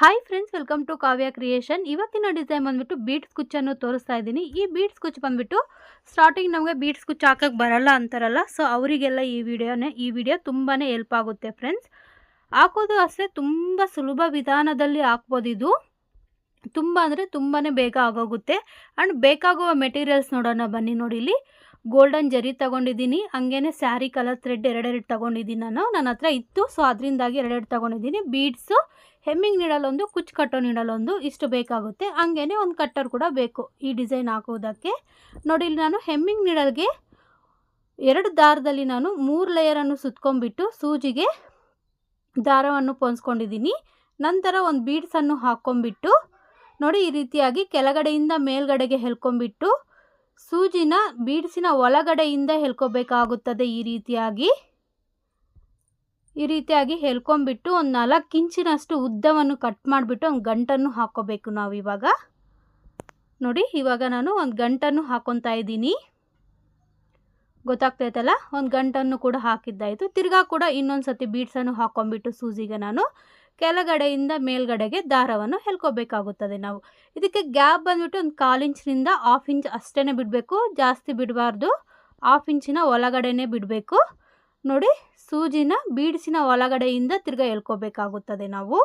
Hi friends welcome to Kavya creation ಇವತ್ತಿನ design ಬಂದ್ಬಿಟ್ಟು beads ಕುಚ್ಚನ್ನು ತೋರಿಸ್ತಾ ಇದ್ದೀನಿ. ಈ ಬೀಟ್ಸ್ ಕುಚ್ಚು ಬಂದ್ಬಿಟ್ಟು ಸ್ಟಾರ್ಟಿಂಗ್ ನಮಗೆ ಬೀಟ್ಸ್ ಕುಚ್ಚು ಹಾಕಕ್ಕೆ ಬರಲ್ಲ ಅಂತಾರಲ್ಲ ಸೊ ಅವರಿಗೆಲ್ಲ ಈ ವಿಡಿಯೋನೇ ಈ ವಿಡಿಯೋ ತುಂಬಾ ಹೆಲ್ಪ್ ಆಗುತ್ತೆ ಫ್ರೆಂಡ್ಸ್ ಹಾಕೋದು ಅಷ್ಟೇ ತುಂಬ ಸುಲಭ ವಿಧಾನದಲ್ಲಿ ಹಾಕ್ಬೋದು ಇದು. ತುಂಬ ಅಂದರೆ ತುಂಬಾ ಬೇಗ ಆಗೋಗುತ್ತೆ. ಆ್ಯಂಡ್ ಬೇಕಾಗುವ ಮೆಟೀರಿಯಲ್ಸ್ ನೋಡೋಣ, ಬನ್ನಿ ನೋಡಿ ಇಲ್ಲಿ. ಗೋಲ್ಡನ್ ಜರಿ ತಗೊಂಡಿದ್ದೀನಿ, ಹಂಗೇನೆ ಸ್ಯಾರಿ ಕಲರ್ ಥ್ರೆಡ್ ಎರಡೆರಡು ತಗೊಂಡಿದ್ದೀನಿ ನಾನು. ನನ್ನ ಹತ್ರ ಇತ್ತು ಸೊ ಅದರಿಂದಾಗಿ ಎರಡೆರಡು ತೊಗೊಂಡಿದ್ದೀನಿ. ಬೀಡ್ಸು ಹೆಮ್ಮಿಂಗ್ ನೀಡಲೊಂದು ಕುಚ್ಚು ಕಟ್ಟೋ ನೀಡಲೊಂದು ಇಷ್ಟು ಬೇಕಾಗುತ್ತೆ. ಹಂಗೇನೆ ಒಂದು ಕಟ್ಟರ್ ಕೂಡ ಬೇಕು ಈ ಡಿಸೈನ್ ಹಾಕೋದಕ್ಕೆ. ನೋಡಿ, ಇಲ್ಲಿ ನಾನು ಹೆಮ್ಮಿಂಗ್ ನೀಡಲ್ಗೆ ಎರಡು ದಾರದಲ್ಲಿ ನಾನು ಮೂರು ಲೇಯರನ್ನು ಸುತ್ಕೊಂಡ್ಬಿಟ್ಟು ಸೂಜಿಗೆ ದಾರವನ್ನು ಪೊನ್ಸ್ಕೊಂಡಿದ್ದೀನಿ. ನಂತರ ಒಂದು ಬೀಡ್ಸನ್ನು ಹಾಕ್ಕೊಂಬಿಟ್ಟು ನೋಡಿ, ಈ ರೀತಿಯಾಗಿ ಕೆಳಗಡೆಯಿಂದ ಮೇಲ್ಗಡೆಗೆ ಹೆಲ್ಕೊಂಬಿಟ್ಟು ಸೂಜಿನ ಬೀಡ್ಸಿನ ಒಳಗಡೆಯಿಂದ ಹೆಲ್ಕೋಬೇಕಾಗುತ್ತದೆ ಈ ರೀತಿಯಾಗಿ. ಈ ರೀತಿಯಾಗಿ ಹೇಳ್ಕೊಂಬಿಟ್ಟು ಒಂದು ನಾಲ್ಕು ಇಂಚಿನಷ್ಟು ಉದ್ದವನ್ನು ಕಟ್ ಮಾಡಿಬಿಟ್ಟು ಒಂದು ಗಂಟನ್ನು ಹಾಕೋಬೇಕು ನಾವು ಇವಾಗ. ನೋಡಿ, ಇವಾಗ ನಾನು ಒಂದು ಗಂಟನ್ನು ಹಾಕೊತಾ ಇದ್ದೀನಿ. ಗೊತ್ತಾಗ್ತೈತಲ್ಲ ಒಂದು ಗಂಟನ್ನು ಕೂಡ ಹಾಕಿದ್ದಾಯಿತು. ತಿರ್ಗಾ ಕೂಡ ಇನ್ನೊಂದು ಸತಿ ಬೀಡ್ಸನ್ನು ಹಾಕೊಂಡ್ಬಿಟ್ಟು ಸೂಜಿಗೆ ನಾನು ಕೆಳಗಡೆಯಿಂದ ಮೇಲ್ಗಡೆಗೆ ದಾರವನ್ನು ಹೆಲ್ಕೋಬೇಕಾಗುತ್ತದೆ ನಾವು. ಇದಕ್ಕೆ ಗ್ಯಾಪ್ ಬಂದ್ಬಿಟ್ಟು ಒಂದು ಕಾಲು ಇಂಚಿನಿಂದ ಹಾಫ್ ಇಂಚ್ ಅಷ್ಟೇ ಬಿಡಬೇಕು. ಜಾಸ್ತಿ ಬಿಡಬಾರ್ದು. ಹಾಫ್ ಇಂಚಿನ ಒಳಗಡೆನೇ ಬಿಡಬೇಕು. ನೋಡಿ, ಸೂಜಿನ ಬೀಡ್ಸಿನ ಒಳಗಡೆಯಿಂದ ತಿರ್ಗಾ ಎಳ್ಕೋಬೇಕಾಗುತ್ತದೆ ನಾವು.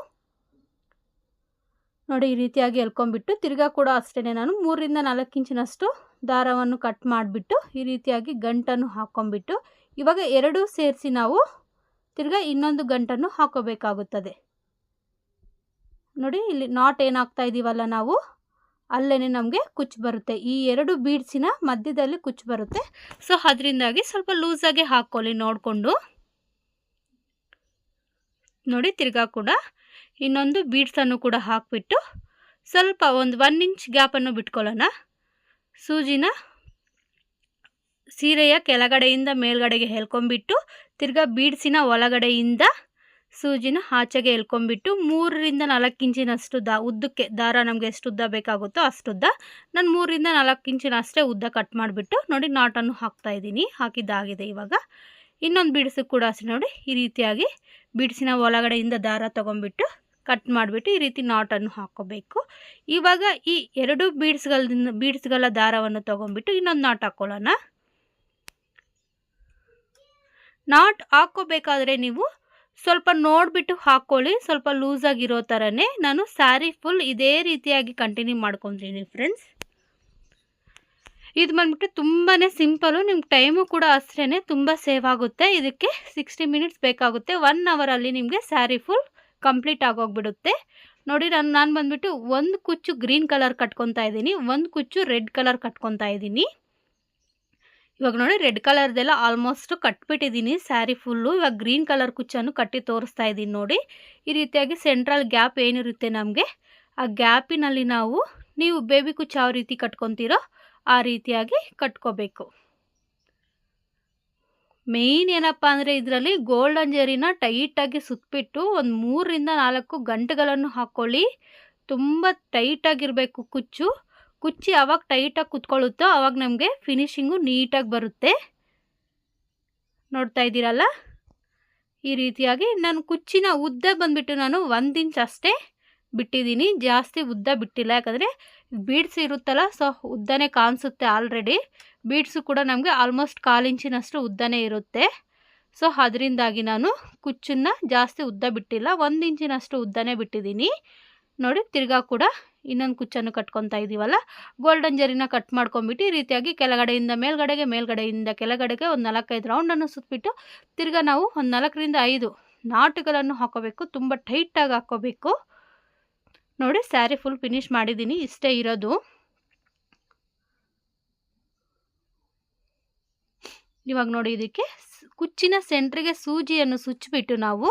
ನೋಡಿ, ಈ ರೀತಿಯಾಗಿ ಎಳ್ಕೊಂಬಿಟ್ಟು ತಿರ್ಗಾ ಕೂಡ ಅಷ್ಟೇ ನಾನು ಮೂರರಿಂದ ನಾಲ್ಕು ಇಂಚಿನಷ್ಟು ದಾರವನ್ನು ಕಟ್ ಮಾಡಿಬಿಟ್ಟು ಈ ರೀತಿಯಾಗಿ ಗಂಟನ್ನು ಹಾಕ್ಕೊಂಬಿಟ್ಟು ಇವಾಗ ಎರಡೂ ಸೇರಿಸಿ ನಾವು ತಿರ್ಗಾ ಇನ್ನೊಂದು ಗಂಟನ್ನು ಹಾಕೋಬೇಕಾಗುತ್ತದೆ. ನೋಡಿ, ಇಲ್ಲಿ ನಾಟ್ ಏನಾಗ್ತಾ ಇದ್ದೀವಲ್ಲ ನಾವು. ಅಲ್ಲೇ ನಮಗೆ ಕುಚ್ಚು ಬರುತ್ತೆ. ಈ ಎರಡು ಬೀಡ್ಸಿನ ಮಧ್ಯದಲ್ಲಿ ಕುಚ್ಚು ಬರುತ್ತೆ. ಸೊ ಅದರಿಂದಾಗಿ ಸ್ವಲ್ಪ ಲೂಸಾಗಿ ಹಾಕ್ಕೊಳ್ಳಿ ನೋಡಿಕೊಂಡು. ನೋಡಿ, ತಿರ್ಗಾ ಕೂಡ ಇನ್ನೊಂದು ಬೀಡ್ಸನ್ನು ಕೂಡ ಹಾಕಿಬಿಟ್ಟು ಸ್ವಲ್ಪ ಒಂದು ಒನ್ ಇಂಚ್ ಗ್ಯಾಪನ್ನು ಬಿಟ್ಕೊಳ್ಳೋಣ. ಸೂಜಿನ ಸೀರೆಯ ಕೆಳಗಡೆಯಿಂದ ಮೇಲ್ಗಡೆಗೆ ಹೇಳ್ಕೊಂಬಿಟ್ಟು ತಿರ್ಗಾ ಬೀಡ್ಸಿನ ಒಳಗಡೆಯಿಂದ ಸೂಜಿನ ಆಚೆಗೆ ಎಳ್ಕೊಂಬಿಟ್ಟು ಮೂರರಿಂದ ನಾಲ್ಕು ಇಂಚಿನಷ್ಟು ದಾ, ಉದ್ದಕ್ಕೆ ದಾರ ನಮಗೆ ಎಷ್ಟು ಉದ್ದ ಬೇಕಾಗುತ್ತೋ ಅಷ್ಟುದ್ದ. ನಾನು ಮೂರರಿಂದ ನಾಲ್ಕು ಇಂಚಿನ ಅಷ್ಟೇ ಉದ್ದ ಕಟ್ ಮಾಡಿಬಿಟ್ಟು ನೋಡಿ ನಾಟನ್ನು ಹಾಕ್ತಾಯಿದ್ದೀನಿ ಹಾಕಿದ್ದಾಗಿದೆ ಇವಾಗ. ಇನ್ನೊಂದು ಬಿಡಿಸು ಕೂಡ ಅಷ್ಟೇ ನೋಡಿ. ಈ ರೀತಿಯಾಗಿ ಬಿಡಿಸಿನ ಒಳಗಡೆಯಿಂದ ದಾರ ತೊಗೊಂಬಿಟ್ಟು ಕಟ್ ಮಾಡಿಬಿಟ್ಟು ಈ ರೀತಿ ನಾಟನ್ನು ಹಾಕ್ಕೋಬೇಕು. ಇವಾಗ ಈ ಎರಡು ಬೀಡ್ಸ್ಗಳಿಂದ ಬೀಡ್ಸ್ಗಳ ದಾರವನ್ನು ತೊಗೊಂಬಿಟ್ಟು ಇನ್ನೊಂದು ನಾಟ್ ಹಾಕ್ಕೊಳ್ಳೋಣ ನಾಟ್ ಹಾಕೋಬೇಕಾದ್ರೆ ನೀವು ಸ್ವಲ್ಪ ನೋಡಿಬಿಟ್ಟು ಹಾಕ್ಕೊಳ್ಳಿ ಸ್ವಲ್ಪ ಲೂಸಾಗಿರೋ ಥರನೇ ನಾನು ಸ್ಯಾರಿ ಫುಲ್ ಇದೇ ರೀತಿಯಾಗಿ ಕಂಟಿನ್ಯೂ ಮಾಡ್ಕೊತೀನಿ ಫ್ರೆಂಡ್ಸ್ ಇದು ಬಂದ್ಬಿಟ್ಟು ತುಂಬಾ ಸಿಂಪಲು ನಿಮ್ಗೆ ಟೈಮು ಕೂಡ ಅಷ್ಟೇ ತುಂಬ ಸೇವ್ ಆಗುತ್ತೆ. ಇದಕ್ಕೆ ಸಿಕ್ಸ್ಟಿ ಮಿನಿಟ್ಸ್ ಬೇಕಾಗುತ್ತೆ. ಒನ್ ಅವರಲ್ಲಿ ನಿಮಗೆ ಸ್ಯಾರಿ ಫುಲ್ ಕಂಪ್ಲೀಟ್ ಆಗೋಗ್ಬಿಡುತ್ತೆ. ನೋಡಿ, ನಾನು ನಾನು ಬಂದ್ಬಿಟ್ಟು ಒಂದು ಕುಚ್ಚು ಗ್ರೀನ್ ಕಲರ್ ಕಟ್ಕೊತಾ ಇದ್ದೀನಿ. ಒಂದು ಕುಚ್ಚು ರೆಡ್ ಕಲರ್ ಕಟ್ಕೊತಾ ಇದ್ದೀನಿ. ಇವಾಗ ನೋಡಿ ರೆಡ್ ಕಲರ್ದೆಲ್ಲ ಆಲ್ಮೋಸ್ಟ್ ಕಟ್ಬಿಟ್ಟಿದ್ದೀನಿ ಸ್ಯಾರಿ ಫುಲ್ಲು ಇವಾಗ ಗ್ರೀನ್ ಕಲರ್ ಕುಚ್ಚನ್ನು ಕಟ್ಟಿ ತೋರಿಸ್ತಾ ಇದ್ದೀನಿ ನೋಡಿ. ಈ ರೀತಿಯಾಗಿ ಸೆಂಟ್ರಲ್ ಗ್ಯಾಪ್ ಏನಿರುತ್ತೆ ನಮಗೆ? ಆ ಗ್ಯಾಪಿನಲ್ಲಿ ನಾವು, ನೀವು ಬೇಬಿ ಕುಚ್ಚು ಯಾವ ರೀತಿ ಕಟ್ಕೊತೀರೋ ಆ ರೀತಿಯಾಗಿ ಕಟ್ಕೋಬೇಕು. ಮೇಯ್ನ್ ಏನಪ್ಪ ಅಂದರೆ ಇದರಲ್ಲಿ ಗೋಲ್ಡನ್ ಅಂಜರಿನ ಟೈಟಾಗಿ ಸುತ್ತಬಿಟ್ಟು ಒಂದು ಮೂರರಿಂದ ನಾಲ್ಕು ಗಂಟೆಗಳನ್ನು ಹಾಕ್ಕೊಳ್ಳಿ ತುಂಬ ಟೈಟಾಗಿರಬೇಕು ಕುಚ್ಚು. ಕುಚ್ಚಿ ಅವಾಗ ಟೈಟಾಗಿ ಕುತ್ಕೊಳ್ಳುತ್ತೋ ಆವಾಗ ನಮಗೆ ಫಿನಿಶಿಂಗು ನೀಟಾಗಿ ಬರುತ್ತೆ. ನೋಡ್ತಾ ಇದ್ದೀರಲ್ಲ? ಈ ರೀತಿಯಾಗಿ ನಾನು ಕುಚ್ಚಿನ ಉದ್ದ ಬಂದುಬಿಟ್ಟು ನಾನು ಒಂದು ಇಂಚ್ ಅಷ್ಟೇ ಬಿಟ್ಟಿದ್ದೀನಿ. ಜಾಸ್ತಿ ಉದ್ದ ಬಿಟ್ಟಿಲ್ಲ. ಯಾಕಂದರೆ ಬೀಡ್ಸ್ ಇರುತ್ತಲ್ಲ ಸೊ ಉದ್ದನೇ ಕಾಣಿಸುತ್ತೆ ಆಲ್ರೆಡಿ ಬೀಡ್ಸು ಕೂಡ ನಮಗೆ ಆಲ್ಮೋಸ್ಟ್ ಕಾಲು ಇಂಚಿನಷ್ಟು ಉದ್ದನೇ ಇರುತ್ತೆ. ಸೊ ಅದರಿಂದಾಗಿ ನಾನು ಕುಚ್ಚನ್ನು ಜಾಸ್ತಿ ಉದ್ದ ಬಿಟ್ಟಿಲ್ಲ. ಒಂದು ಇಂಚಿನಷ್ಟು ಉದ್ದನೇ ಬಿಟ್ಟಿದ್ದೀನಿ. ನೋಡಿ ತಿರ್ಗಾ ಕೂಡ ಇನ್ನೊಂದು ಕುಚ್ಚನ್ನು ಕಟ್ಕೊತಾ ಇದ್ದೀವಲ್ಲ ಗೋಲ್ಡನ್ ಜರಿನ ಕಟ್ ಮಾಡ್ಕೊಂಬಿಟ್ಟು ಈ ರೀತಿಯಾಗಿ ಕೆಳಗಡೆಯಿಂದ ಮೇಲ್ಗಡೆಗೆ, ಮೇಲ್ಗಡೆಯಿಂದ ಕೆಳಗಡೆಗೆ ಒಂದು ನಾಲ್ಕೈದು ರೌಂಡನ್ನು ಸುತ್ತಬಿಟ್ಟು ತಿರ್ಗಾ ನಾವು ಒಂದು ನಾಲ್ಕರಿಂದ ಐದು ನಾಟುಗಳನ್ನು ಹಾಕೋಬೇಕು. ತುಂಬ ಟೈಟಾಗಿ ಹಾಕ್ಕೋಬೇಕು ನೋಡಿ ಸ್ಯಾರಿ ಫುಲ್ ಫಿನಿಶ್ ಮಾಡಿದ್ದೀನಿ ಇಷ್ಟೇ ಇರೋದು. ಇವಾಗ ನೋಡಿ ಇದಕ್ಕೆ ಕುಚ್ಚಿನ ಸೆಂಟ್ರಿಗೆ ಸೂಜಿಯನ್ನು ಸುಚ್ಚಿಬಿಟ್ಟು ನಾವು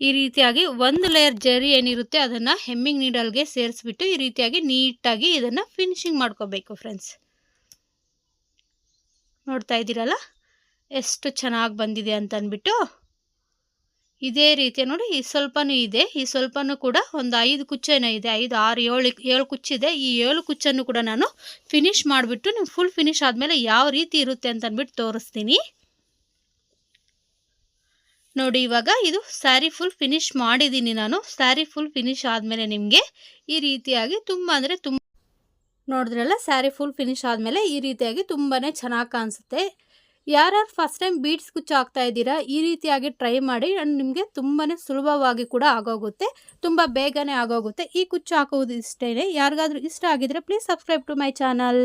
ಈ ರೀತಿಯಾಗಿ ಒಂದು ಲೇಯರ್ ಜರಿ ಏನಿರುತ್ತೆ ಅದನ್ನು ಹೆಮ್ಮಿಂಗ್ ನೀಡಲ್ಗೆ ಸೇರಿಸ್ಬಿಟ್ಟು ಈ ರೀತಿಯಾಗಿ ನೀಟಾಗಿ ಇದನ್ನು ಫಿನಿಶಿಂಗ್ ಮಾಡ್ಕೋಬೇಕು ಫ್ರೆಂಡ್ಸ್ ನೋಡ್ತಾ ಇದ್ದೀರಲ್ಲ? ಎಷ್ಟು ಚೆನ್ನಾಗಿ ಬಂದಿದೆ ಅಂತ ಅಂದ್ಬಿಟ್ಟು ಇದೇ ರೀತಿ ನೋಡಿ, ಈ ಸ್ವಲ್ಪನೂ ಇದೆ. ಈ ಸ್ವಲ್ಪನೂ ಕೂಡ ಒಂದು ಐದು ಕುಚ್ಚೇನೋ ಇದೆ. ಐದು, ಆರು, ಏಳು ಏಳು ಕುಚ್ಚಿದೆ ಈ ಏಳು ಕುಚ್ಚನ್ನು ಕೂಡ ನಾನು ಫಿನಿಶ್ ಮಾಡಿಬಿಟ್ಟು ನೀವು ಫುಲ್ ಫಿನಿಶ್ ಆದಮೇಲೆ ಯಾವ ರೀತಿ ಇರುತ್ತೆ ಅಂತ ಅಂದ್ಬಿಟ್ಟು ತೋರಿಸ್ತೀನಿ. ನೋಡಿ, ಇವಾಗ ಇದು ಸ್ಯಾರಿ ಫುಲ್ ಫಿನಿಶ್ ಮಾಡಿದ್ದೀನಿ ನಾನು. ಸ್ಯಾರಿ ಫುಲ್ ಫಿನಿಶ್ ಆದಮೇಲೆ ನಿಮಗೆ ಈ ರೀತಿಯಾಗಿ ತುಂಬ ಅಂದರೆ ತುಂಬ ನೋಡಿದ್ರಲ್ಲ, ಸ್ಯಾರಿ ಫುಲ್ ಫಿನಿಶ್ ಆದಮೇಲೆ ಈ ರೀತಿಯಾಗಿ ತುಂಬಾ ಚೆನ್ನಾಗಿ ಕಾಣಿಸುತ್ತೆ. ಯಾರ್ಯಾರು ಫಸ್ಟ್ ಟೈಮ್ ಬೀಡ್ಸ್ ಕುಚ್ಚು ಹಾಕ್ತಾ ಇದ್ದೀರಾ, ಈ ರೀತಿಯಾಗಿ ಟ್ರೈ ಮಾಡಿ ಆ್ಯಂಡ್ ನಿಮಗೆ ತುಂಬಾ ಸುಲಭವಾಗಿ ಕೂಡ ಆಗೋಗುತ್ತೆ. ತುಂಬ ಬೇಗನೆ ಆಗೋಗುತ್ತೆ. ಈ ಕುಚ್ಚು ಹಾಕೋದು ಇಷ್ಟೇ ಯಾರಿಗಾದ್ರೂ ಇಷ್ಟ ಆಗಿದ್ರೆ please subscribe to my channel.